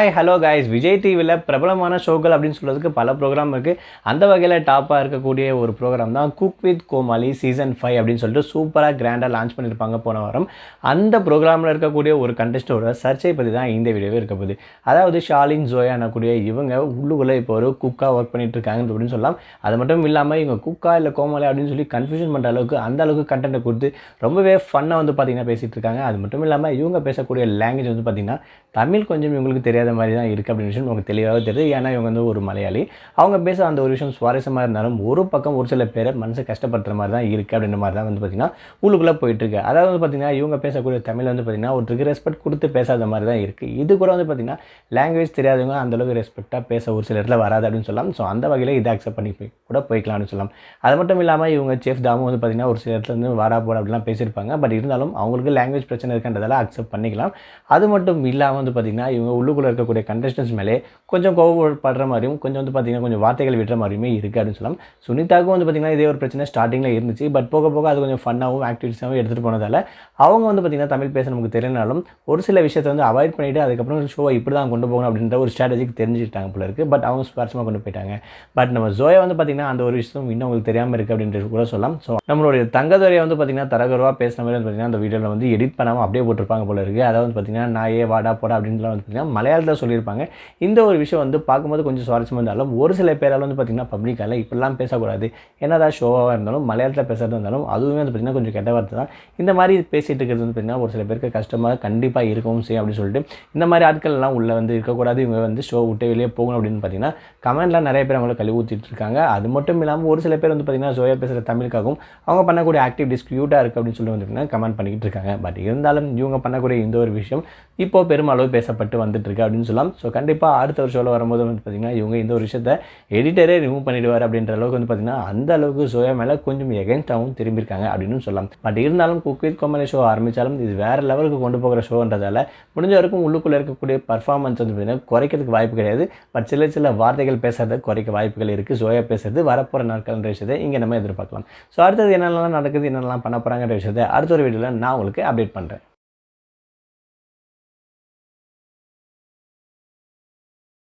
Hi hello guys Vijay டிவியில் பிரபலமான ஷோக்கள் அப்படின்னு சொல்கிறதுக்கு பல ப்ரோக்ராம் இருக்குது அந்த வகையில் டாப்பாக இருக்கக்கூடிய ஒரு ப்ரோக்ராம் தான் cook with Komali season five அப்படின்னு சொல்லிட்டு சூப்பராக கிராண்டாக லான்ச் பண்ணியிருப்பாங்க போன வாரம். அந்த ப்ரோக்ராமில் இருக்கக்கூடிய ஒரு கண்டெஸ்டோட சர்ச்சை பற்றி தான் இந்த வீடியோவே இருக்க போகுது. அதாவது ஷாலின் ஜோயா எனக்கூடிய இவங்க உள்ளுக்குள்ளே இப்போ ஒரு குக்காக ஒர்க் பண்ணிட்டு இருக்காங்க அப்படின்னு சொல்லலாம். அது மட்டும் இல்லாமல் இவங்க குக்கா இல்லை கோமாளி அப்படின்னு சொல்லி கன்ஃபியூஷன் பண்ணுற அளவுக்கு அந்த அளவுக்கு கண்டென்ட்டை கொடுத்து ரொம்பவே ஃபன்னாக வந்து பார்த்திங்கன்னா பேசிகிட்டு இருக்காங்க. அது மட்டும் இல்லாமல் இவங்க பேசக்கூடிய லாங்குவேஜ் வந்து பார்த்திங்கன்னா தமிழ் கொஞ்சம் இவங்களுக்கு தெரியாது மாதிரி தான் இருக்குது அப்படின்னு விஷயம் நமக்கு தெளிவாக தெரியுது. ஏன்னா இவங்க வந்து ஒரு மலையாளி. அவங்க பேச அந்த ஒரு விஷயம் சுவாரஸ்யமாக இருந்தாலும் ஒரு பக்கம் ஒரு சில பேரை மனசை கஷ்டப்படுத்துற மாதிரி தான் இருக்குது அப்படின்ற மாதிரி தான் வந்து பார்த்திங்கன்னா உள்ளுக்குள்ளே போயிட்டுருக்கு அதாவது வந்து பார்த்திங்கன்னா இவங்க பேசக்கூடிய தமிழ் வந்து பார்த்திங்கன்னா ஒருத்தருக்கு ரெஸ்பெக்ட் கொடுத்து பேசாத மாதிரி தான் இருக்குது இது கூட வந்து பார்த்திங்கன்னா லாங்குவேஜ் தெரியாதவங்க அந்தளவுக்கு ரெஸ்பெக்டாக பேச ஒரு சில இடத்துல வராது அப்படின்னு சொல்லலாம் ஸோ அந்த வகையில் இதை அக்செப்ட் பண்ணி கூட போய்க்கலாம்னு சொல்லலாம். அது மட்டும் இல்லாமல் இவங்க செஃப் தாமும் வந்து பார்த்திங்கன்னா ஒரு சில இடத்துல இருந்து வாடா போட அப்படிலாம் பேசியிருப்பாங்க. பட் இருந்தாலும் அவங்களுக்கு லாங்குவேஜ் பிரச்சனை இருக்கின்றதால அக்செப்ட் பண்ணிக்கலாம். அது மட்டும் இல்லாமல் வந்து பார்த்திங்கன்னா இவங்க உள்ளுக்குள்ளே இருக்கக்கூடிய கண்டஸ்டன்ஸ் மேலே கொஞ்சம் கோவப்படுற மாதிரியும் கொஞ்சம் வந்து பார்த்திங்கன்னா கொஞ்சம் வார்த்தைகள் விடுற மாதிரியுமே இருக்குது அப்படின்னு சொல்லலாம். சுனிதாவுக்கும் வந்து பார்த்திங்கன்னா இதே ஒரு பிரச்சனை ஸ்டார்டிங்கில் இருந்துச்சு. பட் போக போக அது கொஞ்சம் ஃபன்னாகவும் ஆக்டிவிட்டிஸாகவும் எடுத்துகிட்டு போனதால் அவங்க வந்து பார்த்திங்கன்னா தமிழ் பேச நமக்கு தெரியலனாலும் ஒரு சில விஷயத்தை வந்து அவாய்ட் பண்ணிவிட்டு அதுக்கப்புறம் ஷோவை இப்படி தான் கொண்டு போகணும் அப்படின்ற ஒரு ஸ்ட்ராட்டஜிக்கு தெரிஞ்சுக்கிட்டாங்க போல இருக்குது பட் அவங்க சுவாரஸ்யமாக கொண்டு போயிட்டாங்க. பட் நம்ம ஜோயை வந்து பார்த்திங்கன்னா அந்த ஒரு விஷயம் இன்னும் உங்களுக்கு தெரியாமல் இருக்குது அப்படின்றது கூட சொல்லலாம். ஸோ நம்மளுடைய தங்கதுரையை வந்து பார்த்திங்கன்னா தரகரவாக பேசின மாதிரி வந்து பார்த்திங்கன்னா அந்த வீடியோவில் வந்து எடிட் பண்ணாமல் அப்படியே போட்டிருப்பாங்க போல இருக்குது அதாவது வந்து பார்த்திங்கன்னா ஏ வாடா போடா அப்படின்லாம் வந்து பார்த்திங்கன்னா மலையாளத்தில் சொல்லியிருப்பாங்க. இந்த ஒரு விஷயம் வந்து பார்க்கும்போது கொஞ்சம் சுவாரஸ்யமாக இருந்தாலும் ஒரு சில பேரால் வந்து பார்த்திங்கன்னா பப்ளிக்கால் இப்படிலாம் பேசக்கூடாது. என்னதான் ஷோவாக இருந்தாலும் மலையாளத்தில் பேசுகிறதா இருந்தாலும் அதுவுமே வந்து பார்த்திங்கன்னா கொஞ்சம் கெட்ட வார்த்தை தான். இந்த மாதிரி பேசிகிட்டு இருக்கிறது வந்து பார்த்திங்கன்னா ஒரு சில பேருக்கு கஷ்டமாக கண்டிப்பாக இருக்கவும் செய்யும் அப்படின்னு சொல்லிட்டு இந்த மாதிரி ஆட்கள் எல்லாம் உள்ளே வந்து இருக்கக்கூடாது. இவங்க வந்து ஷோ விட்டு வெளியே போகணும் அப்படின்னு பார்த்தீங்கன்னா கமெண்ட்லாம் நிறைய பேர் அவங்கள கழுவி ஊற்றிட்டு இருக்காங்க. அது மட்டும் இல்லாமல் ஒரு சில பேர் வந்து பார்த்திங்கன்னா ஜோயா பேசுகிற தமிழுக்காகவும் அவங்க பண்ணக்கூடிய ஆக்டிவ் டிஸ்பியூட்டாக இருக்குது அப்படின்னு சொல்லி வந்து கமெண்ட் பண்ணிக்கிட்டு இருக்காங்க. பட் இருந்தாலும் இவங்க பண்ணக்கூடிய இந்த ஒரு விஷயம் இப்போ பெருமளவு பேசப்பட்டு வந்துட்டுருக்கு அப்படின்னு சொல்லலாம். ஸோ கண்டிப்பாக அடுத்த ஒரு ஷோவில் வரும்போது வந்து பார்த்திங்கன்னா இவங்க இந்த ஒரு விஷயத்தை எடிட்டரே ரிமூவ் பண்ணிடுவார் அப்படின்ற அளவுக்கு வந்து பார்த்திங்கன்னா அந்த அளவுக்கு ஜோயா மேலே கொஞ்சம் எகென்ஸ்டாகவும் திரும்பியிருக்காங்க அப்படின்னு சொல்லலாம். பட் இருந்தாலும் குக் வித் கோமலி ஷோ ஆரம்பித்தாலும் இது வேறு லெவலுக்கு கொண்டு போகிற ஷோன்றதால முடிஞ்ச வரைக்கும் உள்ளுக்குள்ளே இருக்கக்கூடிய பர்ஃபார்மன்ஸ் வந்து பார்த்திங்கன்னா குறைக்கிறதுக்கு வாய்ப்பு கிடையாது. பட் சில சில வார்த்தைகள் பேசுறதை குறைக்க வாய்ப்புகள் இருக்குது ஜோயா வந்து வரப்போகிற நாட்கள்ன்ற விஷயத்தை இங்கே நம்ம எதிர்பார்க்கலாம். ஸோ அடுத்தது என்னென்னலாம் நடக்குது என்னென்னலாம் பண்ண போகிறாங்கன்ற விஷயத்தை அடுத்த ஒரு வீடியோவில் நான் உங்களுக்கு அப்டேட் பண்ணுறேன்